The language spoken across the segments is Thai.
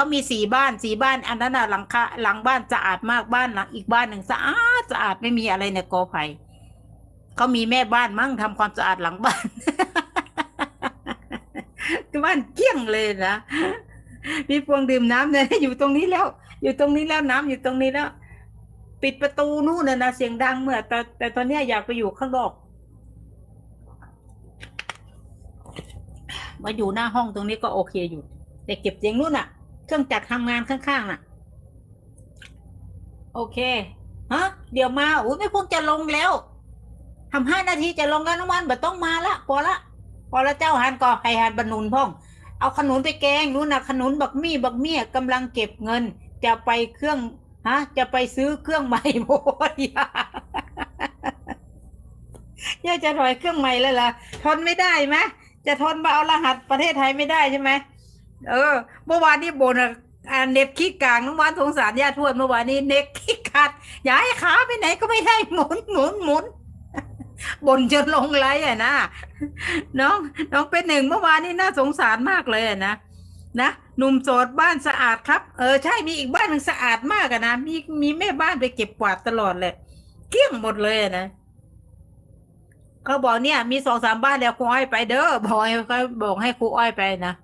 เขามีสี่บ้านสี่บ้านอันนั้นนะหลังคาหลังบ้านสะอาดมากบ้านหลังอีกบ้านหนึ่งสะอาดสะอาดไม่มีอะไรในกอไผ่เขามีแม่บ้านมั่งทำความสะอาดหลังบ้านบ้านเกี้ยงเลยนะพี่พวงดื่มน้ำเนี่ยอยู่ตรงนี้แล้ว อยู่ตรงนี้แล้วน้ำอยู่ตรงนี้แล้ว ปิดประตูนู่นน่ะนะเสียงดังเมื่อ แต่แต่ตอนนี้อยากไปอยู่ข้างนอกมาอยู่หน้าห้องตรงนี้ก็โอเคอยู่ แต่เก็บเสียงนู่นน่ะ เครื่องจักรทำงานข้างๆน่ะ โอเคฮะเดี๋ยวมาอุ้ยไม่พุ่งจะลงแล้วทำห้านาทีจะลงกันน้ำมันแบบต้องมาละพอละพอละเจ้าหันก็ให้หันบรรนุนพ่อง เอาขนุนไปแกงนู่นนะขนุนบักมี่บักเมี่ยกำลังเก็บเงิน จะไปเครื่องฮะ จะไปซื้อเครื่องใหม่โบยาย่าจะถอยเครื่องใหม่แล้วล่ะทนไม่ได้ไหมจะทนมาเอารหัสประเทศไทยไม่ได้ใช่ไหม เออ เมื่อวานนี้บนอะอ่าเน็ตขี้กลางน้องวานสงสารญาติทวดเมื่อวานนี้เน็ตขี้ขาดย้ายขาไปไหนก็ไม่ได้หมุนหมุนหมุนบ่นจนลงไรอะนะน้องน้องเป็นหนึ่งเมื่อวานนี้น่าสงสารมากเลยอะนะนะหนุ่มโสดบ้านสะอาดครับ เออใช่มีอีกบ้านหนึ่งสะอาดมากอะนะมีมีแม่บ้านไปเก็บกวาดตลอดเลยเกลี้ยงหมดเลยอะนะเขาบอกเนี่ย มีสองสามบ้านแล้วครูอ้อยไปเด้อบอกให้เขาบอกให้ครูอ้อยไปนะ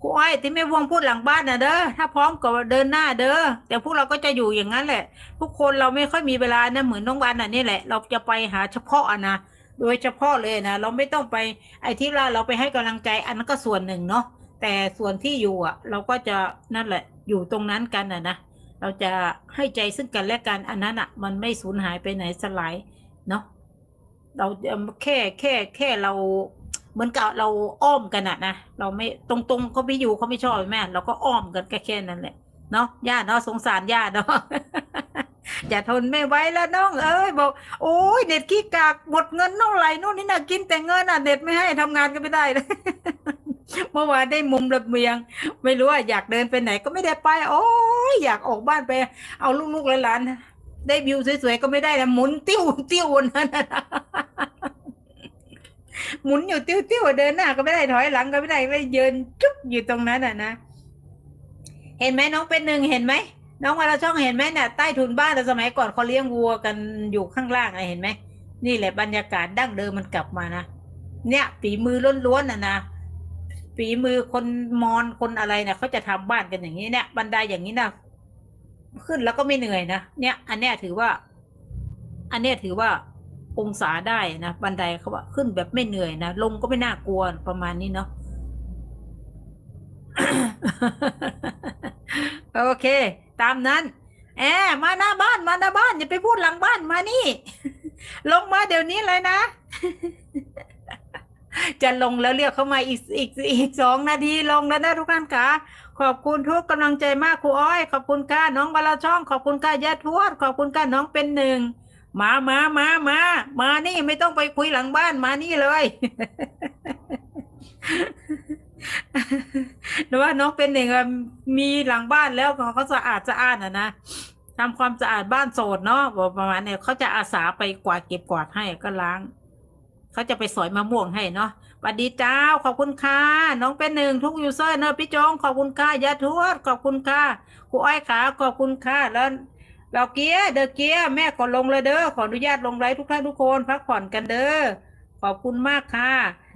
ครูอ้อยที่ไม่วงพูดหลังบ้านนะเด้อถ้าพร้อมก็เดินหน้าเด้อแต่พวกเราก็จะอยู่อย่างนั้นแหละ ทุกคนเราไม่ค่อยมีเวลานะเหมือนน้องวันอะนี่แหละ เราจะไปหาเฉพาะอะนะโดยเฉพาะเลยนะเราไม่ต้องไปไอ้ที่เราเราไปให้กำลังใจอันนั้นก็ส่วนหนึ่งเนาะแต่ส่วนที่อยู่อะ เราก็จะนั่นแหละ อยู่ตรงนั้นกันอะนะเราจะให้ใจซึ่งกันและกันอันนั้นอะ มันไม่สูญหายไปไหนสลายเนาะเราแค่แค่แค่เรา เหมือนกับเราอ้อมกันอะนะเราไม่ตรงๆเขาไม่อยู่เขาไม่ชอบแม่เราก็อ้อมกันแค่แค่นั้นแหละเนาะญาติเนาะสงสารญาติเนาะอย่าทนไม่ไหวแล้วน้อง เอ้ยบอกโอ้ยเน็ตขี้กากหมดเงินเท่าไหร่นู่นนี่นะกินแต่เงินอะเน็ตไม่ให้ทำงานก็ไม่ได้เลยเมื่อวานได้มุมระเบียง ไม่รู้ว่าอยากเดินไปไหนก็ไม่ได้ไป โอ้ยอยากออกบ้านไป เอาลูกๆหลานๆได้วิวสวยๆก็ไม่ได้นะหมุนติ้วติ้วนั่นนะ หมุนอยู่ติ้วติ้วๆเดินหน้าก็ไม่ได้ถอยหลังก็ไม่ได้ไม่ยืนจุ๊บอยู่ตรงนั้นอะนะ เห็นไหมน้องเป็นหนึ่งเห็นไหมน้องมาเราช่องเห็นไหมเนี่ยใต้ถุนบ้านแต่สมัยก่อนเขาเลี้ยงวัวกันอยู่ข้างล่างอะเห็นไหมนี่แหละบรรยากาศดั้งเดิมมันกลับมานะเนี่ยฝีมือล้วนๆน่ะนะฝีมือคนมอญคนอะไรเนี่ยเขาจะทำบ้านกันอย่างนี้เนี่ยบันไดอย่างนี้นะขึ้นแล้วก็ไม่เหนื่อยนะเนี่ย อันเนี้ยถือว่า อันเนี้ยถือว่า องศาได้นะบันไดเขาว่าขึ้นแบบไม่เหนื่อยนะลงก็ไม่น่ากลัวประมาณนี้เนาะโอเค ตามนั้นแอมาหน้าบ้านมาหน้าบ้านอย่าไปพูดหลังบ้านมานี่ ลงมาเดี๋ยวนี้เลยนะ จะลงแล้วเรียกเข้ามาอีกอีกอีกสองนาทีลงแล้วนะทุกท่านค่ะขอบคุณทุกกำลังใจมากครูอ้อย ขอบคุณค่ะน้องบาลาช่อง ขอบคุณค่ะยาทวด ขอบคุณค่ะน้องเป็นหนึ่ง มามามามามานี่ไม่ต้องไปคุยหลังบ้านมานี่เลยหรือว่าน้องเป็นหนึ่งมีหลังบ้านแล้วเขาก็สะอาดสะอาดอะนะทำความสะอาดบ้านโสดเนาะบอกประมาณเนี่ยเขาจะอาสาไปกวาดเก็บกวาดให้ก็ล้างเขาจะไปสอยมะม่วงให้เนาะสวัสดีเจ้า ขอบคุณค่ะ น้องเป็นหนึ่งทุกยูเซอร์เนอะพี่จงขอบคุณค่ะยาทวดขอบคุณค่ะครูอ้อยขาขอบคุณค่ะแล้ว เราเกียร์เดอเกียแม่ขอลงเลยเด้อขออนุญาตลงไลฟ์ทุกท่านทุกคนพักผ่อนกันเด้อขอบคุณมากค่ะ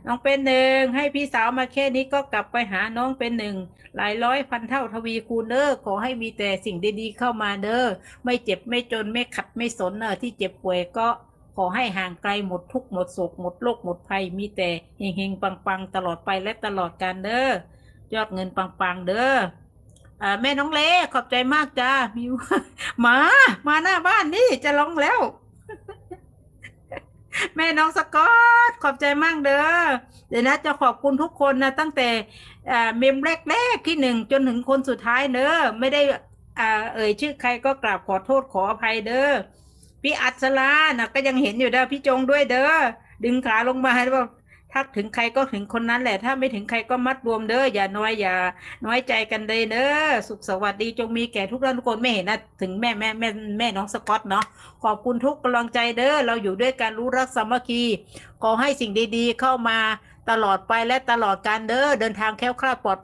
น้องเป็นหนึ่งให้พี่สาวมาแค่นี้ก็กลับไปหาน้องเป็นหนึ่งหลายร้อยพันเท่าทวีคูณเด้อขอให้มีแต่สิ่งดีๆเข้ามาเด้อไม่เจ็บไม่จนไม่ขัดไม่สนเนอที่เจ็บป่วยก็ขอให้ห่างไกลหมดทุกหมดโศกหมดโรคหมดภัยมีแต่เฮงๆปังๆตลอดไปและตลอดกาลเด้อยอดเงินปังๆเด้อ อ่าแม่น้องเล่ขอบใจมากจ้ามิวมา มาหน้าบ้านนี่จะลงแล้ว แม่น้องสกอตขอบใจมากเด้อเดี๋ยวนะ จะขอบคุณทุกคนนะ ตั้งแต่เมมแรกๆที่หนึ่งจนถึงคนสุดท้ายเด้อไม่ได้อ่าเอ่ยชื่อใครก็กราบขอโทษขออภัยเด้อพี่อัศรานะก็ยังเห็นอยู่เด้อพี่จงด้วยเด้อดึงขาลงมาให้ว่าทัก ถึงใครก็ถึงคนนั้นแหละ ถ้าไม่ถึงใครก็มัดรวมเด้ออย่าน้อยอย่า น้อยใจกันเลยเด้อสุขสวัสดีจงมีแก่ทุกท่านทุกคนไม่เห็นนะถึงแม่แม่แม่แม่น้องสกอตเนาะขอบคุณทุกกำลังใจเด้อเราอยู่ด้วยกันรู้รักสามัคคีขอให้สิ่งดีๆ เข้ามาตลอดไปและตลอดการเด้อเดินทางแคล้วคลาดปลอด